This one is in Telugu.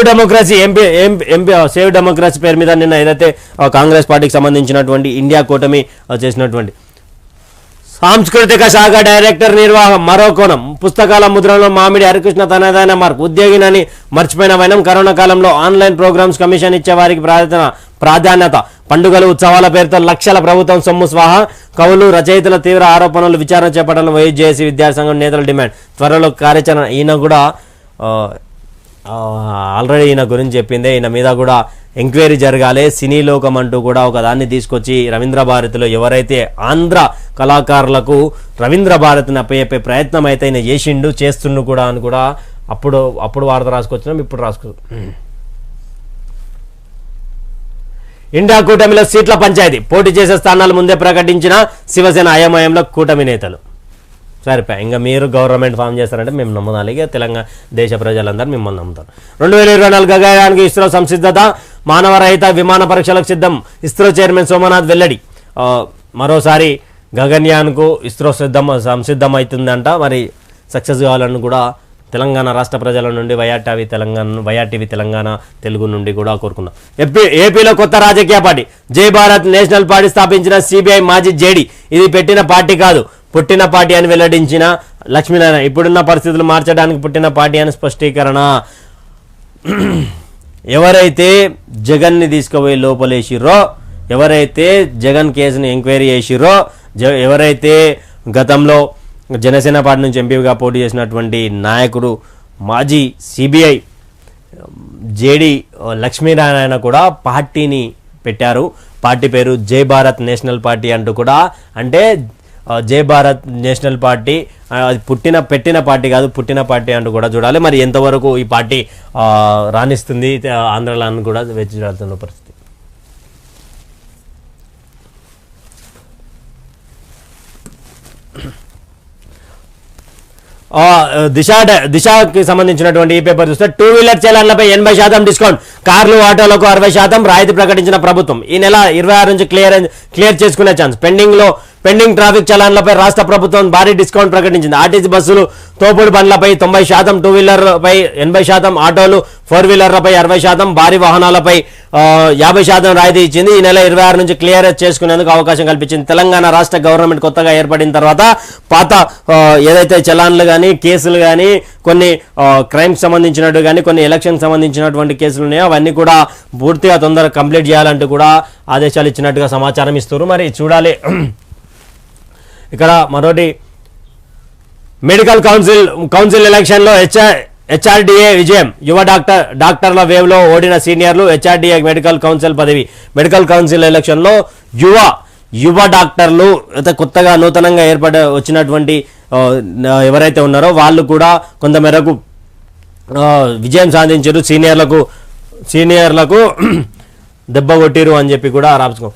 Save democracy MP MP save democracy పేరు మీద నిన్న ఏదైతే uh, కాంగ్రెస్ పార్టీకి సంబంధించినటువంటి ఇండియా కూటమి uh, చేసినటువంటి సాంస్కృతిక శాఖ డైరెక్టర్ నిర్వాహం మరో కోణం. పుస్తకాల ముద్రణలో మామిడి హరికృష్ణ తనదైన మార్క్ ఉద్యోగినని మర్చిపోయిన వైనం కరోనా కాలంలో ఆన్లైన్ ప్రోగ్రామ్స్ కమిషన్ ఇచ్చే వారికి ప్రాధాన్యత ప్రాధాన్యత. పండుగలు ఉత్సవాల పేరుతో లక్షల ప్రభుత్వం సొమ్ము స్వాహ. కవులు రచయితల తీవ్ర ఆరోపణలు విచారణ చేపట్టాలని వైఎస్జేసీ విద్యాసంఘం నేతల డిమాండ్. త్వరలో కార్యాచరణ ఈయన కూడా uh, ఆల్రెడీ ఈయన గురించి చెప్పిందే ఈయన మీద కూడా ఎంక్వైరీ జరగాలి. సినీ లోకం అంటూ కూడా ఒక దాన్ని తీసుకొచ్చి రవీంద్ర భారతిలో ఎవరైతే ఆంధ్ర కళాకారులకు రవీంద్ర భారతిని అప్పచెప్పే ప్రయత్నం అయితే ఈయన చేసిండు చేస్తుండు కూడా అని కూడా అప్పుడు అప్పుడు వార్త రాసుకొచ్చినాం ఇప్పుడు రాసుకో ఇండియా కూటమిలో సీట్ల పంచాయతీ. పోటీ చేసే స్థానాలు ముందే ప్రకటించిన శివసేన అయమయంలో కూటమి నేతలు. సరిపోయి. ఇంకా మీరు గవర్నమెంట్ ఫామ్ చేస్తారంటే మేము నమ్ముదాలి ఇక తెలంగాణ దేశ ప్రజలందరూ మిమ్మల్ని నమ్ముతారు. రెండు వేల ఇరవై నాలుగు గగయానికి ఇస్రో సంసిద్ధత మానవ రహిత విమాన పరీక్షలకు సిద్ధం. ఇస్రో చైర్మన్ సోమనాథ్ వెల్లడి. మరోసారి గగన్యాన్కు ఇస్రో సిద్ధం సంసిద్ధమవుతుందంట మరి సక్సెస్ కావాలని కూడా తెలంగాణ రాష్ట్ర ప్రజల నుండి వైఆర్టీవీ తెలంగాణ వైఆర్టీవీ తెలంగాణ తెలుగు నుండి కూడా కోరుకున్నాం. ఏపీ ఏపీలో కొత్త రాజకీయ party. Jai Bharat national party స్థాపించిన సిబిఐ మాజీ జేడీ. ఇది పెట్టిన పార్టీ కాదు. పుట్టిన పార్టీ అని వెల్లడించిన లక్ష్మీనారాయణ. ఇప్పుడున్న పరిస్థితులు మార్చడానికి పుట్టిన పార్టీ అని స్పష్టీకరణ. ఎవరైతే జగన్ని తీసుకుపోయి లోపలేసిర్రో ఎవరైతే జగన్ కేసుని ఎంక్వైరీ చేసిర్రో జ ఎవరైతే గతంలో జనసేన పార్టీ నుంచి ఎంపీగా పోటీ చేసినటువంటి నాయకుడు మాజీ సిబిఐ జేడి లక్ష్మీనారాయణ కూడా పార్టీని పెట్టారు. పార్టీ పేరు జై భారత్ నేషనల్ పార్టీ అంటూ కూడా. అంటే జై భారత్ నేషనల్ పార్టీ అది పుట్టిన పెట్టిన పార్టీ కాదు పుట్టిన పార్టీ అంటూ కూడా చూడాలి. మరి ఎంతవరకు ఈ పార్టీ రాణిస్తుంది ఆంధ్రలో అని కూడా వేచి చూడాల్సిన పరిస్థితి? దిశ దిశకి సంబంధించినటువంటి ఈ పేపర్ చూస్తే టూ వీలర్ చలాన్లపై ఎనభై శాతం డిస్కౌంట్ కార్లు ఆటోలకు అరవై శాతం రాయితీ ప్రకటించిన ప్రభుత్వం. ఈ నెల ఇరవై ఆరు నుంచి క్లియర్ క్లియర్ చేసుకునే ఛాన్స్ పెండింగ్లో పెండింగ్ ట్రాఫిక్ చలాన్లపై రాష్ట్ర ప్రభుత్వం భారీ డిస్కౌంట్ ప్రకటించింది. ఆర్టీసీ బస్సులు తోపుడు బండ్లపై తొంభై శాతం టూ వీలర్లపై ఎనభై శాతం ఆటోలు ఫోర్ వీలర్లపై అరవై శాతం భారీ వాహనాలపై యాభై శాతం రాయితీ ఇచ్చింది. ఈ నెల ఇరవై ఆరు నుంచి క్లియర్ చేసుకునేందుకు అవకాశం కల్పించింది. తెలంగాణ రాష్ట్ర గవర్నమెంట్ కొత్తగా ఏర్పడిన తర్వాత పాత ఏదైతే చలాన్లు కానీ కేసులు కానీ కొన్ని క్రైమ్ సంబంధించినట్టు కానీ కొన్ని ఎలక్షన్ సంబంధించినటువంటి కేసులు ఉన్నాయో అవన్నీ కూడా పూర్తిగా తొందరగా కంప్లీట్ చేయాలంటూ కూడా ఆదేశాలు ఇచ్చినట్టుగా సమాచారం ఇస్తారు మరి చూడాలి. ఇక్కడ మరోటి మెడికల్ కౌన్సిల్ కౌన్సిల్ ఎలక్షన్లో హెచ్ఆర్ హెచ్ఆర్డీఏ విజయం. యువ డాక్టర్ డాక్టర్ల వేవ్లో ఓడిన సీనియర్లు హెచ్ఆర్డీఏ మెడికల్ కౌన్సిల్ పదవి. మెడికల్ కౌన్సిల్ ఎలక్షన్లో యువ యువ డాక్టర్లు అయితే కొత్తగా నూతనంగా ఏర్పడ వచ్చినటువంటి ఎవరైతే ఉన్నారో వాళ్ళు కూడా కొంతమేరకు విజయం సాధించారు. సీనియర్లకు సీనియర్లకు దెబ్బ కొట్టిరు అని చెప్పి కూడా రాసుకో